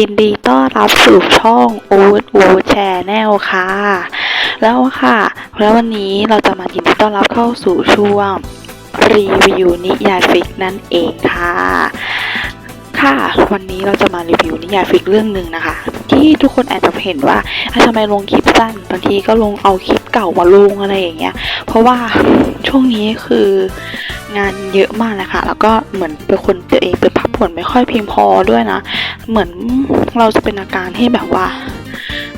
ยินดีต้อนรับสู่ช่องอูดอูดแชนแนลค่ะ แล้วค่ะ แล้ววันนี้เราจะมายินดีต้อนรับเข้าสู่ช่วงรีวิวนิยายฟิกนั่นเองค่ะ ค่ะวันนี้เราจะมารีวิวนิยายฟิกเรื่องหนึ่งนะคะ ที่ทุกคนอาจจะเห็นว่าทำไมลงคลิปสั้นบางทีก็ลงเอาคลิปเก่ามาลงอะไรอย่างเงี้ย เพราะว่าช่วงนี้คือ งานเยอะมากเลยค่ะแล้วก็เหมือนเป็นคนตัวเองเป็นพักผ่อนไม่ค่อยเพียงพอด้วยนะ เหมือนเราจะเป็นอาการที่แบบว่า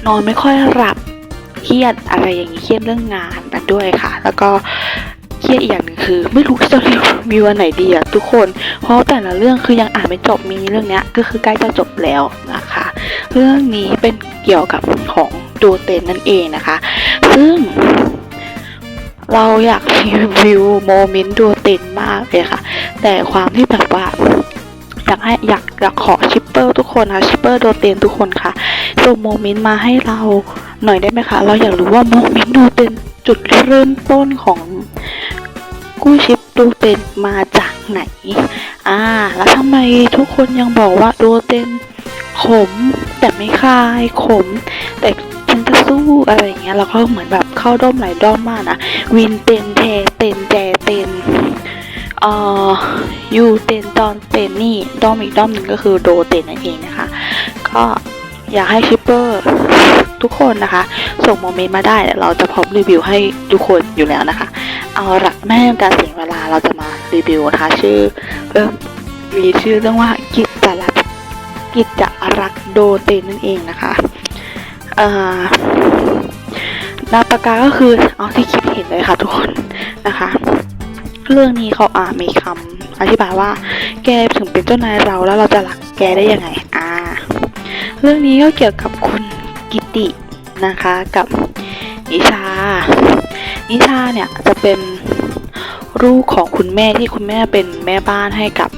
นอนไม่ค่อยหลับเครียดอะไรอย่างนี้เครียดเรื่องงานกันด้วยค่ะ แล้วก็เครียดอีกอย่างหนึ่งคือ ไม่รู้จะรีวิวอันไหนดีอะทุกคน เพราะแต่ละเรื่องคือยังอ่านไม่จบมีเรื่องเนี้ยก็คือใกล้จะจบแล้วนะคะ เรื่องนี้เป็นเกี่ยวกับของโดเตนนั่นเองนะคะ ซึ่ง เราอยากรีวิวโมเมนต์ดเตนมากเลยค่ะ แต่ความที่แบบว่าอยากให้อยากอยากขอชิปเปอร์ทุกคนค่ะชิปเปอร์โดเตนทุกคนค่ะส่งโมเมนต์มาให้เราหน่อยได้ไหมคะ เราอยากรู้ว่าโมเมนต์โดเตนจุดเริ่มต้นของกู้ชิปโดเตนมาจากไหน อ่า แล้วทำไมทุกคนยังบอกว่าโดเตนขมแต่ไม่คายขมแต่ อะไรอย่างเงี้ยแล้วก็เหมือนแบบเข้าด้อมหลายด้อมมากนะวินเตนเทเตนแจเตนเอ่อยูเตนตอนเตนนี่ด้อมอีกด้อมหนึ่งก็คือโดเตนนั่นเองนะคะ ก็อยากให้ชิปเปอร์ทุกคนนะคะ ส่งโมเมนต์มาได้เดี๋ยเราจะพร้อมรีวิวให้ทุกคนอยู่แล้วนะคะ เอาละแม่การเสียเวลาเราจะมารีวิวนะคะชื่อเริ่มมีชื่อเรื่องว่ากิจจรักกิจจรักโดเตนนั่นเองนะคะ เอ่อ นาปากกาก็คือเอาที่คิดเห็นเลยค่ะทุกคนนะคะ เรื่องนี้เขาอ่ามีคำอธิบายว่า แกถึงเป็นเจ้านายเราแล้วเราจะรักแกได้ยังไงอ่า เรื่องนี้ก็เกี่ยวกับคุณกิตินะคะกับนิชา นิชาเนี่ยจะเป็นลูกของคุณแม่ที่คุณแม่เป็นแม่บ้านให้กับ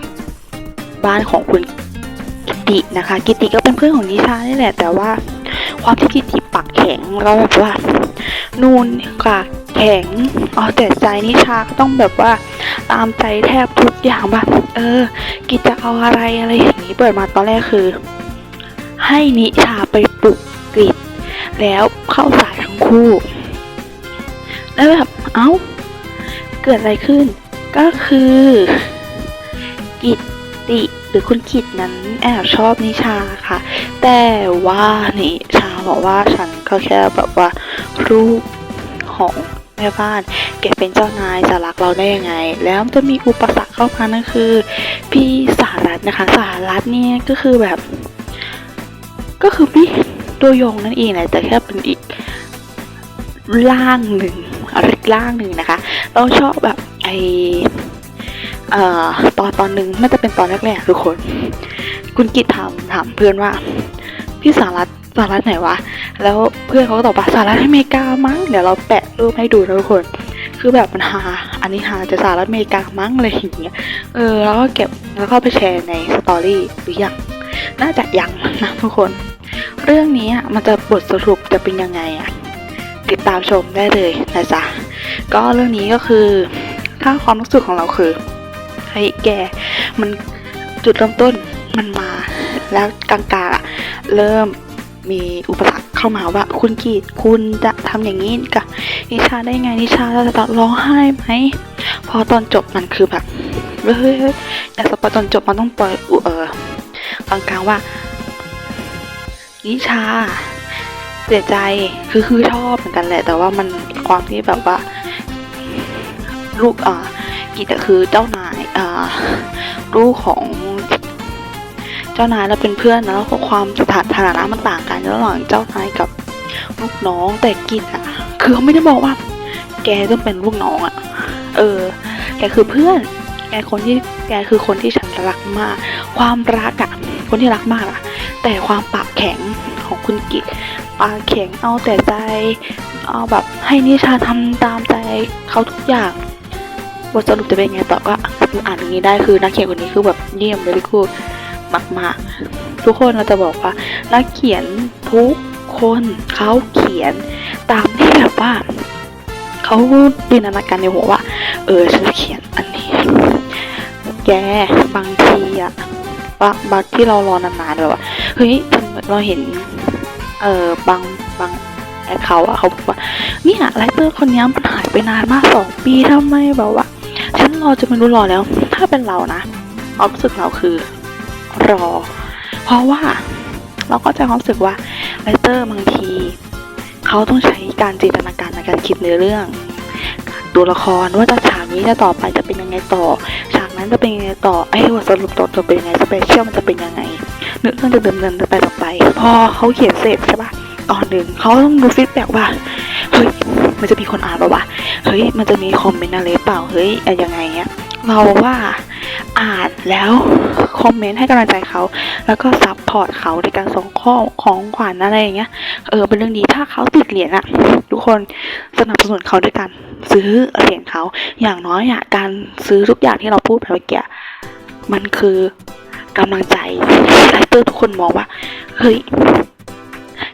บ้านของคุณกิตินะคะ กิติก็เป็นเพื่อนของนิชานี่แหละแต่ว่า ความที่กิติปากแข็งแล้วแบบว่า นูนกาแข็งเอาแต่ใจนิชาก็ต้องแบบว่า ตามใจแทบทุกอย่างแบบเออ กิจจะเอาอะไรอะไรอย่างนี้เปิดมาตอนแรกคือ ให้นิชาไปปลุกกริดแล้วเข้าสายทั้งคู่ แล้วแบบเอ้า เกิดอะไรขึ้น ก็คือ กิตติ หรือคุณกิตนั้นแอบชอบนิชาค่ะ แต่ว่านิชาบอกว่าฉันก็แค่แบบว่ารูปของแม่บ้านแกเป็นเจ้านายจะรักเราได้ยังไง แล้วจะมีอุปสรรคเข้ามานั่นคือ พี่สหรัฐนะคะสหรัฐเนี่ยก็คือแบบ ก็คือพี่ตัวยงนั่นเองแหละแต่แค่เป็นอีกร่างหนึ่งอีกร่างหนึ่งนะคะ เราชอบแบบไอ เอ่อตอนตอนหนึ่งน่าจะเป็นตอนแรกๆทุกคน คุณกิตถามถามเพื่อนว่า พี่สหรัฐสหรัฐไหนวะ แล้วเพื่อนเขาก็ตอบว่าสหรัฐอเมริกามั้ง เดี๋ยวเราแปะรูปให้ดูนะทุกคน คือแบบมันฮาอันนี้ฮาจะสหรัฐอเมริกามั้งอะไรอย่างเงี้ย เออ แล้วก็เก็บแล้วก็ไปแชร์ในสตอรี่หรือยัง น่าจะยังนะทุกคน เรื่องนี้อะมันจะบทสรุปจะเป็นยังไงอะติดตามชมได้เลยนะจ๊ะ ก็เรื่องนี้ก็คือ ถ้าความรู้สึกของเราคือ ฮ้ยแก มันจุดเริ่มต้นมันมา แล้วกลางๆอะเริ่มมีอุปสรรคเข้ามาว่าคุณกีดคุณจะทำอย่างนี้กับนิชาได้ไงนิชาจะร้องไห้ไหมพอตอนจบมันคือแบบเฮ้ยเฮ้ยเฮ้ยอยากสปอยตอนจบมันต้องปล่อยอุเออกลางๆว่า นิชาเสียใจคือคือชอบเหมือนกันแหละ แต่ว่ามันความที่แบบว่า ลูกอ่า กิตอะคือเจ้านายอ่าลูกของเจ้านายแล้วเป็นเพื่อนนะแล้วความสถานฐานะมันต่างกันระหว่างเจ้านายกับลูกน้องแต่กิตอะคือเขาไม่ได้บอกว่า แกต้องเป็นลูกน้องอะเออ แกคือเพื่อน แกคนที่แกคือคนที่ฉันรักมาก ความรักอะคนที่รักมากอะแต่ความปากแข็งของคุณกิตปากแข็งเอาแต่ใจ เอาแบบให้นิชาทำตามใจเขาทุกอย่าง บทสรุปจะเป็นไงต่อก็คืออ่านอย่างนี้ได้คือนักเขียนคนนี้คือแบบเยี่ยมเลยที่คือมากๆ ทุกคนเราจะบอกว่านักเขียนทุกคนเขาเขียนตามที่แบบว่าเขาจินตนาการในหัวว่า เออฉันเขียนอันนี้ แกบางทีอะว่าบักที่เรารอนานๆแบบว่าเฮ้ยเราเห็นเออบางบางแอคเขาท์อะเขาบอกว่าเนี่ยไลเตอร์คนนี้มันหายไปนานมากสองปีทำไมแบบว่า รอจะไม่รู้รอแล้ว ถ้าเป็นเรานะความรู้สึกเราคือรอ เพราะว่าเราก็จะความรู้สึกว่าไลเตอร์บางทีเขาต้องใช้การจินตนาการในการคิดเนื้อเรื่องตัวละครว่าจะฉากนี้จะต่อไปจะเป็นยังไงต่อ ฉากนั้นจะเป็นยังไงต่อไอ้ว่าสรุปต่อจะเป็นยังไงสเปเชียลมันจะเป็นยังไงเนื้อเรื่องจะดำเนินไปต่อไป พอเขาเขียนเสร็จใช่ปะตอนหนึ่งเขาต้องดูฟีดแบ็กว่าเฮ้ย มันจะมีคนอ่านปล่าวะเฮ้ยมันจะมีคอมเมนต์อะไรเปล่าเฮ้ยอะไรยังไงเงี้ยเราว่าอ่านแล้วคอมเมนต์ให้กำลังใจเขา แล้วก็ซัพพอร์ตเขาในการส่งข้อของขวัญอะไรอย่างเงี้ยเออเป็นเรื่องดีถ้าเขาติดเหรียญอะทุกคนสนับสนุนเขาด้วยกันซื้อเหรียญเขาอย่างน้อยอะการซื้อทุกอย่างที่เราพูดไปเมื่อกี้มันคือกำลังใจไลเตอร์ทุกคนมองว่าเฮ้ย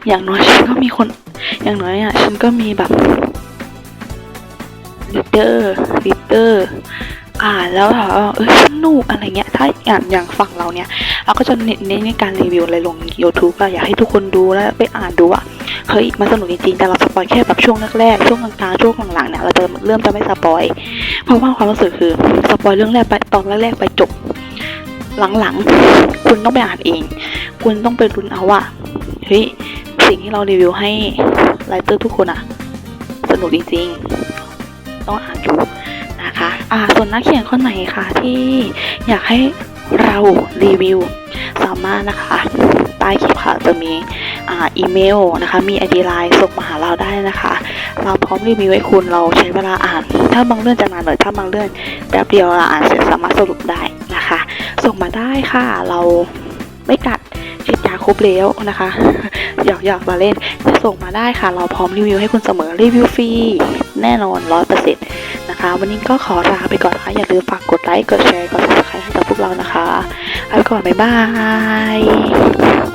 อย่างน้อยฉันก็มีคน อย่างน้อยอะฉันก็มีแบบ ลีดเดอร์ลีดเดอร์อ่านแล้วแบบเออสนุกอะไรเงี้ย ถ้าอย่างอย่างฝั่งเราเนี่ยเราก็จะเน้นเน้นในการรีวิวอะไรลง YouTube อะอยากให้ทุกคนดูแล้วไปอ่านดูว่าเฮ้ยมันสนุกจริงๆแต่เราสปอยแค่แบบช่วงแรกๆช่วงกลางๆช่วงหลังๆเนี่ยเราจะเริ่มจะไม่สปอย เพราะว่าความรู้สึกคือสปอยเรื่องแรกไปตอนแรกๆไปจบ หลังๆ คุณต้องไปอ่านเอง คุณต้องไปรุนเอาว่าเฮ้ยสิ่งที่เรารีวิวให้ไลเตอร์ทุกคนอะสนุกจริงๆ ต้องอ่านดูนะคะอ่าส่วนนักเขียนคนไหนคะที่อยากให้เรารีวิว สามารถนะคะใต้คลิปค่ะจะมีอ่าอีเมลนะคะ มี ID ไลน์ส่งมาหาเราได้นะคะ เราพร้อมรีวิวให้คุณเราใช้เวลาอ่าน ถ้าบางเรื่องจะนานหน่อยถ้าบางเรื่องแป๊บเดียวเราอ่านเสร็จสามารถสรุปได้นะคะ ส่งมาได้ค่ะเราไม่กัดฉีดยาครบแล้วนะคะหยอกหยอกมาเล่นส่งมาได้ค่ะ เราพร้อมรีวิวให้คุณเสมอรีวิวฟรีแน่นอนร้อย เปอร์เซ็นต์นะคะ วันนี้ก็ขอลาไปก่อนนะคะอย่าลืมฝากกดไลค์กดแชร์กดซับสไครต์ให้กับพวกเรานะคะไปก่อนบ๊ายบาย